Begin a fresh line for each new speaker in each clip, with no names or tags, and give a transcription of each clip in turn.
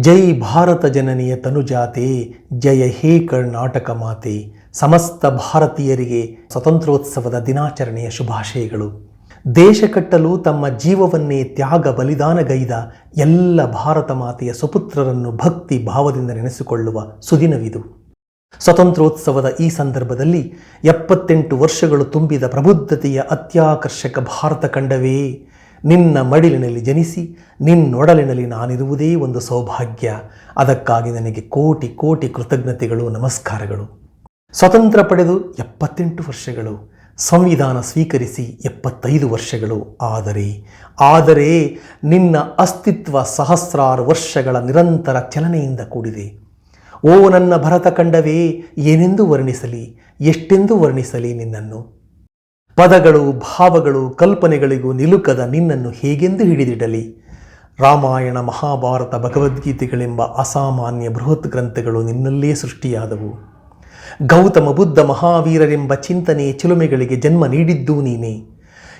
ಜೈ ಭಾರತ ಜನನಿಯ ತನುಜಾತೆ, ಜಯ ಹೇ ಕರ್ನಾಟಕ ಮಾತೆ. ಸಮಸ್ತ ಭಾರತೀಯರಿಗೆ ಸ್ವತಂತ್ರೋತ್ಸವದ ದಿನಾಚರಣೆಯ ಶುಭಾಶಯಗಳು. ದೇಶ ಕಟ್ಟಲು ತಮ್ಮ ಜೀವವನ್ನೇ ತ್ಯಾಗ ಬಲಿದಾನಗೈದ ಎಲ್ಲ ಭಾರತ ಮಾತೆಯ ಸುಪುತ್ರರನ್ನು ಭಕ್ತಿ ಭಾವದಿಂದ ನೆನೆಸಿಕೊಳ್ಳುವ ಸುದಿನವಿದು. ಸ್ವತಂತ್ರೋತ್ಸವದ ಈ ಸಂದರ್ಭದಲ್ಲಿ ಎಪ್ಪತ್ತೆಂಟು ವರ್ಷಗಳು ತುಂಬಿದ ಪ್ರಬುದ್ಧತೆಯ ಅತ್ಯಾಕರ್ಷಕ ಭಾರತ ಕಂಡವೇ ನಿನ್ನ ಮಡಿಲಿನಲ್ಲಿ ಜನಿಸಿ, ನಿನ್ನೊಡಲಿನಲ್ಲಿ ನಾನಿರುವುದೇ ಒಂದು ಸೌಭಾಗ್ಯ. ಅದಕ್ಕಾಗಿ ನನಗೆ ಕೋಟಿ ಕೋಟಿ ಕೃತಜ್ಞತೆಗಳು, ನಮಸ್ಕಾರಗಳು. ಸ್ವತಂತ್ರ ಪಡೆದು ಎಪ್ಪತ್ತೆಂಟು ವರ್ಷಗಳು. ಸಂವಿಧಾನ ಸ್ವೀಕರಿಸಿ ಎಪ್ಪತ್ತೈದು ವರ್ಷಗಳು. ಆದರೆ ಆದರೆ ನಿನ್ನ ಅಸ್ತಿತ್ವ ಸಹಸ್ರಾರು ವರ್ಷಗಳ ನಿರಂತರ ಚಲನೆಯಿಂದ ಕೂಡಿದೆ. ಓ ನನ್ನ ಭರತ ಕಂಡವೇ ಏನೆಂದು ವರ್ಣಿಸಲಿ, ಎಷ್ಟೆಂದು ವರ್ಣಿಸಲಿ ನಿನ್ನನ್ನು? ಪದಗಳು, ಭಾವಗಳು, ಕಲ್ಪನೆಗಳಿಗೂ ನಿಲುಕದ ನಿನ್ನನ್ನು ಹೇಗೆಂದು ಹಿಡಿದಿಡಲಿ? ರಾಮಾಯಣ, ಮಹಾಭಾರತ, ಭಗವದ್ಗೀತೆಗಳೆಂಬ ಅಸಾಮಾನ್ಯ ಬೃಹತ್ ಗ್ರಂಥಗಳು ನಿನ್ನಲ್ಲೇ ಸೃಷ್ಟಿಯಾದವು. ಗೌತಮ ಬುದ್ಧ ಮಹಾವೀರರೆಂಬ ಚಿಂತನೆ ಚಿಲುಮೆಗಳಿಗೆ ಜನ್ಮ ನೀಡಿದ್ದೂ ನೀನೇ.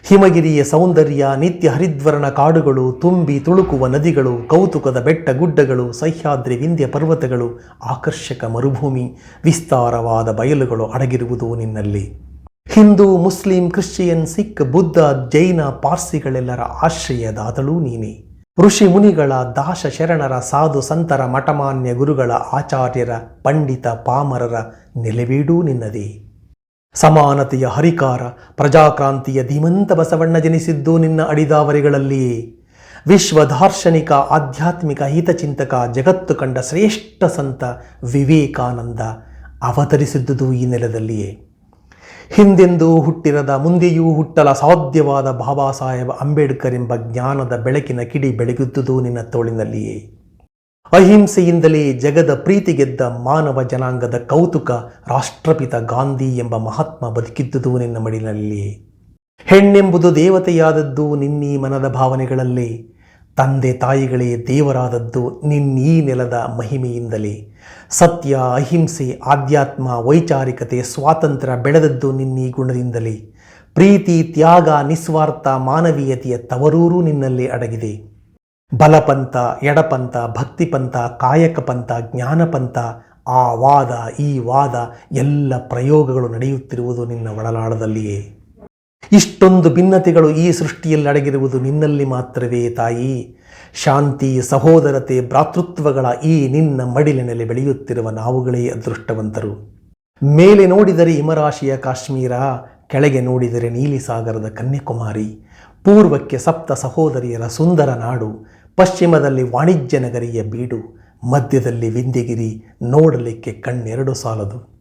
ಹಿಮಗಿರಿಯ ಸೌಂದರ್ಯ, ನಿತ್ಯ ಹರಿದ್ವರ್ಣ ಕಾಡುಗಳು, ತುಂಬಿ ತುಳುಕುವ ನದಿಗಳು, ಕೌತುಕದ ಬೆಟ್ಟ ಗುಡ್ಡಗಳು, ಸಹ್ಯಾದ್ರಿ ವಿಂಧ್ಯ ಪರ್ವತಗಳು, ಆಕರ್ಷಕ ಮರುಭೂಮಿ, ವಿಸ್ತಾರವಾದ ಬಯಲುಗಳು ಅಡಗಿರುವುದು ನಿನ್ನಲ್ಲಿ. ಹಿಂದೂ, ಮುಸ್ಲಿಂ, ಕ್ರಿಶ್ಚಿಯನ್, ಸಿಖ್, ಬುದ್ಧ, ಜೈನ, ಪಾರ್ಸಿಗಳೆಲ್ಲರ ಆಶ್ರಯದಾದಳೂ ನೀನೆ. ಋಷಿ ಮುನಿಗಳ ದಾಶ ಶರಣರ, ಸಾಧು ಸಂತರ, ಮಠಮಾನ್ಯ ಗುರುಗಳ, ಆಚಾರ್ಯರ, ಪಂಡಿತ ಪಾಮರರ ನೆಲೆವೀಡೂ ನಿನ್ನದಿ. ಸಮಾನತೆಯ ಹರಿಕಾರ, ಪ್ರಜಾಕ್ರಾಂತಿಯ ಧೀಮಂತ ಬಸವಣ್ಣ ಜನಿಸಿದ್ದು ನಿನ್ನ ಅಡಿದಾವರಿಗಳಲ್ಲಿಯೇ. ವಿಶ್ವ ದಾರ್ಶನಿಕ ಆಧ್ಯಾತ್ಮಿಕ ಹಿತಚಿಂತಕ, ಜಗತ್ತು ಕಂಡ ಶ್ರೇಷ್ಠ ಸಂತ ವಿವೇಕಾನಂದ ಅವತರಿಸಿದ್ದುದು ಈ ನೆಲದಲ್ಲಿಯೇ. ಹಿಂದೆಂದೂ ಹುಟ್ಟಿರದ ಮುಂದೆಯೂ ಹುಟ್ಟಲ ಸಾಧ್ಯವಾದ ಬಾಬಾ ಸಾಹೇಬ್ ಅಂಬೇಡ್ಕರ್ ಎಂಬ ಜ್ಞಾನದ ಬೆಳಕಿನ ಕಿಡಿ ಬೆಳಗುತ್ತದು ನಿನ್ನ ತೋಳಿನಲ್ಲಿಯೇ. ಅಹಿಂಸೆಯಿಂದಲೇ ಜಗದ ಪ್ರೀತಿ ಗೆದ್ದ ಮಾನವ ಜನಾಂಗದ ಕೌತುಕ ರಾಷ್ಟ್ರಪಿತ ಗಾಂಧಿ ಎಂಬ ಮಹಾತ್ಮ ಬದುಕಿದ್ದುದು ನಿನ್ನ ಮಡಿಲಲ್ಲಿಯೇ. ಹೆಣ್ಣೆಂಬುದು ದೇವತೆಯಾದದ್ದು ನಿನ್ನೀ ಮನದ ಭಾವನೆಗಳಲ್ಲೇ. ತಂದೆ ತಾಯಿಗಳೇ ದೇವರಾದದ್ದು ನಿನ್ನೀ ನೆಲದ ಮಹಿಮೆಯಿಂದಲೇ. ಸತ್ಯ, ಅಹಿಂಸೆ, ಆಧ್ಯಾತ್ಮ, ವೈಚಾರಿಕತೆ, ಸ್ವಾತಂತ್ರ್ಯ ಬೆಳೆದದ್ದು ನಿನ್ನೀ ಗುಣದಿಂದಲೇ. ಪ್ರೀತಿ, ತ್ಯಾಗ, ನಿಸ್ವಾರ್ಥ, ಮಾನವೀಯತೆಯ ತವರೂರು ನಿನ್ನಲ್ಲಿ ಅಡಗಿದೆ. ಬಲಪಂಥ, ಎಡಪಂಥ, ಭಕ್ತಿಪಂಥ ಕಾಯಕ ಪಂಥ ಜ್ಞಾನಪಂಥ, ಆ ವಾದ, ಈ ವಾದ ಎಲ್ಲ ಪ್ರಯೋಗಗಳು ನಡೆಯುತ್ತಿರುವುದು ನಿನ್ನ ಒಳಲಾಳದಲ್ಲಿಯೇ ಇಷ್ಟೊಂದು ಭಿನ್ನತೆಗಳು ಈ ಸೃಷ್ಟಿಯಲ್ಲಿ ಅಡಗಿರುವುದು ನಿನ್ನಲ್ಲಿ ಮಾತ್ರವೇ ತಾಯಿ. ಶಾಂತಿ, ಸಹೋದರತೆ, ಭ್ರಾತೃತ್ವಗಳ ಈ ನಿನ್ನ ಮಡಿಲಿನಲ್ಲಿ ಬೆಳೆಯುತ್ತಿರುವ ನಾವುಗಳೇ ಅದೃಷ್ಟವಂತರು. ಮೇಲೆ ನೋಡಿದರೆ ಹಿಮರಾಶಿಯ ಕಾಶ್ಮೀರ, ಕೆಳಗೆ ನೋಡಿದರೆ ನೀಲಿ ಸಾಗರದ ಕನ್ಯಾಕುಮಾರಿ, ಪೂರ್ವಕ್ಕೆ ಸಪ್ತ ಸಹೋದರಿಯರ ಸುಂದರ ನಾಡು, ಪಶ್ಚಿಮದಲ್ಲಿ ವಾಣಿಜ್ಯ ನಗರಿಯ ಬೀಡು, ಮಧ್ಯದಲ್ಲಿ ವಿಂಧ್ಯಗಿರಿ ನೋಡಲಿಕ್ಕೆ ಕಣ್ಣೆರಡು ಸಾಲದು.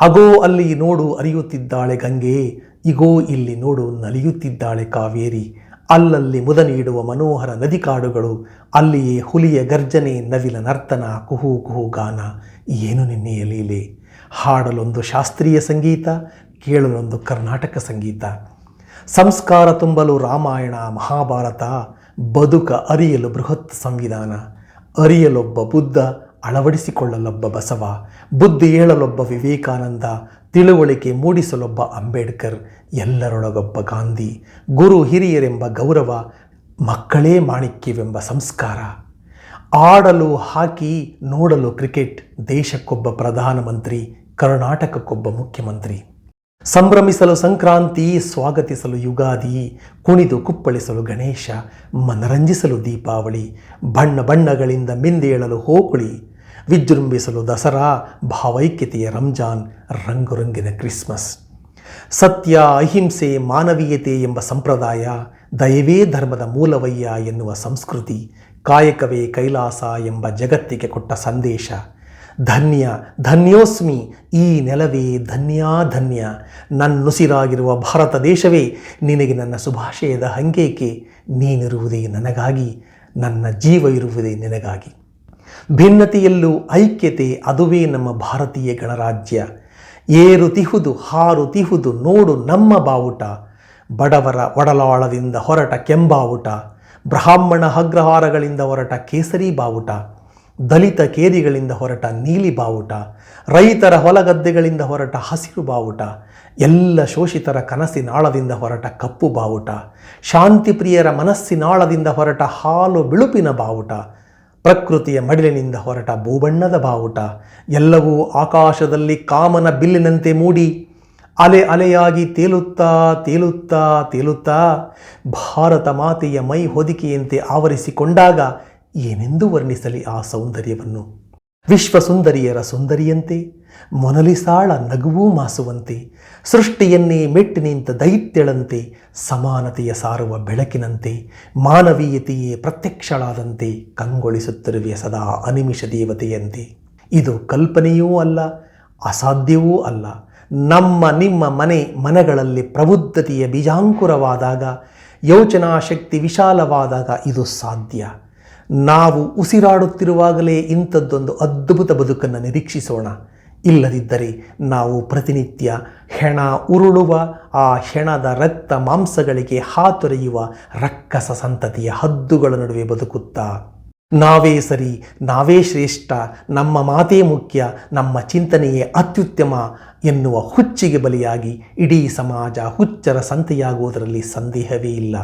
ಅಗೋ, ಅಲ್ಲಿ ನೋಡು ಅರಿಯುತ್ತಿದ್ದಾಳೆ ಗಂಗೆ. ಇಗೋ, ಇಲ್ಲಿ ನೋಡು ನಲಿಯುತ್ತಿದ್ದಾಳೆ ಕಾವೇರಿ. ಅಲ್ಲಲ್ಲಿ ಮುದ ನೀಡುವ ಮನೋಹರ ನದಿ ಕಾಡುಗಳು ಅಲ್ಲಿಯೇ ಹುಲಿಯ ಗರ್ಜನೆ ನವಿಲ ನರ್ತನ ಕುಹು ಕುಹು ಗಾನ. ಏನು ನಿನ್ನೆಯ ಲೀಲೆ? ಹಾಡಲೊಂದು ಶಾಸ್ತ್ರೀಯ ಸಂಗೀತ, ಕೇಳಲೊಂದು ಕರ್ನಾಟಕ ಸಂಗೀತ. ಸಂಸ್ಕಾರ ತುಂಬಲು ರಾಮಾಯಣ, ಮಹಾಭಾರತ, ಬದುಕ ಅರಿಯಲು ಬೃಹತ್ ಸಂವಿಧಾನ. ಅರಿಯಲೊಬ್ಬ ಬುದ್ಧ ಅಳವಡಿಸಿಕೊಳ್ಳಲೊಬ್ಬ ಬಸವ, ಬುದ್ಧಿ ಹೇಳಲೊಬ್ಬ ವಿವೇಕಾನಂದ, ತಿಳುವಳಿಕೆ ಮೂಡಿಸಲೊಬ್ಬ ಅಂಬೇಡ್ಕರ್, ಎಲ್ಲರೊಳಗೊಬ್ಬ ಗಾಂಧಿ, ಗುರು ಹಿರಿಯರೆಂಬ ಗೌರವ, ಮಕ್ಕಳೇ ಮಾಣಿಕ್ಯವೆಂಬ ಸಂಸ್ಕಾರ. ಆಡಲು, ಹಾಕಿ, ನೋಡಲು ಕ್ರಿಕೆಟ್ ದೇಶಕ್ಕೊಬ್ಬ ಪ್ರಧಾನಮಂತ್ರಿ, ಕರ್ನಾಟಕಕ್ಕೊಬ್ಬ ಮುಖ್ಯಮಂತ್ರಿ. ಸಂಭ್ರಮಿಸಲು ಸಂಕ್ರಾಂತಿ, ಸ್ವಾಗತಿಸಲು ಯುಗಾದಿ, ಕುಣಿದು ಕುಪ್ಪಳಿಸಲು ಗಣೇಶ, ಮನರಂಜಿಸಲು ದೀಪಾವಳಿ, ಬಣ್ಣ ಬಣ್ಣಗಳಿಂದ ಮಿಂದೇಳಲು ಹೋಕುಳಿ, ವಿಜೃಂಭಿಸಲು ದಸರಾ, ಭಾವೈಕ್ಯತೆಯ ರಂಜಾನ್, ರಂಗುರಂಗಿನ ಕ್ರಿಸ್ಮಸ್. ಸತ್ಯ, ಅಹಿಂಸೆ, ಮಾನವೀಯತೆ ಎಂಬ ಸಂಪ್ರದಾಯ ದಯವೇ ಧರ್ಮದ ಮೂಲವಯ್ಯ ಎನ್ನುವ ಸಂಸ್ಕೃತಿ, ಕಾಯಕವೇ ಕೈಲಾಸ ಎಂಬ ಜಗತ್ತಿಗೆ ಕೊಟ್ಟ ಸಂದೇಶ. ಧನ್ಯ, ಧನ್ಯೋಸ್ಮಿ, ಈ ನೆಲವೇ ಧನ್ಯಾ, ಧನ್ಯ. ನನ್ನುಸಿರಾಗಿರುವ ಭಾರತ ದೇಶವೇ, ನಿನಗೆ ನನ್ನ ಶುಭಾಶಯದ ಹಂಗೇಕೆ? ನೀನಿರುವುದೇ ನನಗಾಗಿ, ನನ್ನ ಜೀವ ಇರುವುದೇ ನಿನಗಾಗಿ. ಭಿನ್ನತೆಯಲ್ಲೂ ಐಕ್ಯತೆ, ಅದುವೇ ನಮ್ಮ ಭಾರತೀಯ ಗಣರಾಜ್ಯ. ಏರು ತಿಹುದು, ಹಾರು ತಿಹುದು, ನೋಡು ನಮ್ಮ ಬಾವುಟ. ಬಡವರ ಒಡಲಾಳದಿಂದ ಹೊರಟ ಕೆಂಬಾವುಟ. ಬ್ರಾಹ್ಮಣ ಅಗ್ರಹಾರಗಳಿಂದ ಹೊರಟ ಕೇಸರಿ ಬಾವುಟ. ದಲಿತ ಕೇರಿಗಳಿಂದ ಹೊರಟ ನೀಲಿ ಬಾವುಟ, ರೈತರ ಹೊಲಗದ್ದೆಗಳಿಂದ ಹೊರಟ ಹಸಿರು ಬಾವುಟ, ಎಲ್ಲ ಶೋಷಿತರ ಕನಸಿನಾಳದಿಂದ ಹೊರಟ ಕಪ್ಪು ಬಾವುಟ ಶಾಂತಿಪ್ರಿಯರ ಮನಸ್ಸಿನಾಳದಿಂದ ಹೊರಟ ಹಾಲು ಬಿಳುಪಿನ ಬಾವುಟ, ಪ್ರಕೃತಿಯ ಮಡಿಲಿನಿಂದ ಹೊರಟ ಭೂಬಣ್ಣದ ಬಾವುಟ, ಎಲ್ಲವೂ ಆಕಾಶದಲ್ಲಿ ಕಾಮನ ಬಿಲ್ಲಿನಂತೆ ಮೂಡಿ, ಅಲೆ ಅಲೆಯಾಗಿ ತೇಲುತ್ತಾ ತೇಲುತ್ತಾ ತೇಲುತ್ತಾ, ಭಾರತ ಮಾತೆಯ ಮೈ ಹೊದಿಕೆಯಂತೆ ಆವರಿಸಿಕೊಂಡಾಗ ಏನೆಂದು ವರ್ಣಿಸಲಿ ಆ ಸೌಂದರ್ಯವನ್ನು? ವಿಶ್ವಸುಂದರಿಯರ ಸುಂದರಿಯಂತೆ, ಮೊನಲಿಸಾಳ ನಗುವೂ ಮಾಸುವಂತೆ, ಸೃಷ್ಟಿಯನ್ನೇ ಮೆಟ್ಟಿ ನಿಂತ ದೈತ್ಯಳಂತೆ, ಸಮಾನತೆಯ ಸಾರುವ ಬೆಳಕಿನಂತೆ, ಮಾನವೀಯತೆಯೇ ಪ್ರತ್ಯಕ್ಷಳಾದಂತೆ ಕಂಗೊಳಿಸುತ್ತಿರುವೆ ಸದಾ ಅನಿಮಿಷ ದೇವತೆಯಂತೆ. ಇದು ಕಲ್ಪನೆಯೂ ಅಲ್ಲ, ಅಸಾಧ್ಯವೂ ಅಲ್ಲ. ನಮ್ಮ ನಿಮ್ಮ ಮನೆ ಮನಗಳಲ್ಲಿ ಪ್ರಬುದ್ಧತೆಯ ಬೀಜಾಂಕುರವಾದಾಗ ಯೋಚನಾ ಶಕ್ತಿ ವಿಶಾಲವಾದಾಗ ಇದು ಸಾಧ್ಯ. ನಾವು ಉಸಿರಾಡುತ್ತಿರುವಾಗಲೇ ಇಂಥದ್ದೊಂದು ಅದ್ಭುತ ಬದುಕನ್ನು ನಿರೀಕ್ಷಿಸೋಣ. ಇಲ್ಲದಿದ್ದರೆ ನಾವು ಪ್ರತಿನಿತ್ಯ ಹೆಣ ಉರುಳುವ, ಆ ಹೆಣದ ರಕ್ತ ಮಾಂಸಗಳಿಗೆ ಹಾತೊರೆಯುವ ರಕ್ಕಸ ಸಂತತಿಯ ಹದ್ದುಗಳ ನಡುವೆ ಬದುಕುತ್ತಾ. ನಾವೇ ಸರಿ, ನಾವೇ ಶ್ರೇಷ್ಠ, ನಮ್ಮ ಮಾತೇ ಮುಖ್ಯ, ನಮ್ಮ ಚಿಂತನೆಯೇ ಅತ್ಯುತ್ತಮ ಎನ್ನುವ ಹುಚ್ಚಿಗೆ ಬಲಿಯಾಗಿ ಇಡೀ ಸಮಾಜ ಹುಚ್ಚರ ಸಂತೆಯಾಗುವುದರಲ್ಲಿ ಸಂದೇಹವೇ ಇಲ್ಲ.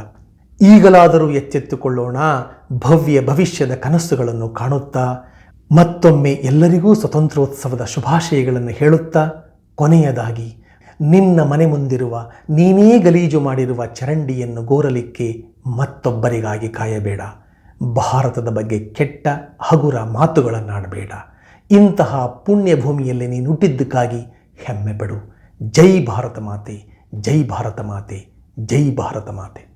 ಈಗಲಾದರೂ ಎಚ್ಚೆತ್ತುಕೊಳ್ಳೋಣ. ಭವ್ಯ ಭವಿಷ್ಯದ ಕನಸುಗಳನ್ನು ಕಾಣುತ್ತಾ, ಮತ್ತೊಮ್ಮೆ ಎಲ್ಲರಿಗೂ ಸ್ವತಂತ್ರೋತ್ಸವದ ಶುಭಾಶಯಗಳನ್ನು ಹೇಳುತ್ತಾ, ಕೊನೆಯದಾಗಿ, ನಿನ್ನ ಮನೆ ಮುಂದಿರುವ, ನೀನೇ ಗಲೀಜು ಮಾಡಿರುವ ಚರಂಡಿಯನ್ನು ಗೋರಲಿಕ್ಕೆ ಮತ್ತೊಬ್ಬರಿಗಾಗಿ ಕಾಯಬೇಡ. ಭಾರತದ ಬಗ್ಗೆ ಕೆಟ್ಟ, ಹಗುರ ಮಾತುಗಳನ್ನಾಡಬೇಡ. ಇಂತಹ ಪುಣ್ಯ ಭೂಮಿಯಲ್ಲಿ ನೀನು ಹುಟ್ಟಿದ್ದಕ್ಕಾಗಿ ಹೆಮ್ಮೆ ಪಡು ಜೈ ಭಾರತ ಮಾತೆ, ಜೈ ಭಾರತ ಮಾತೆ, ಜೈ ಭಾರತ ಮಾತೆ.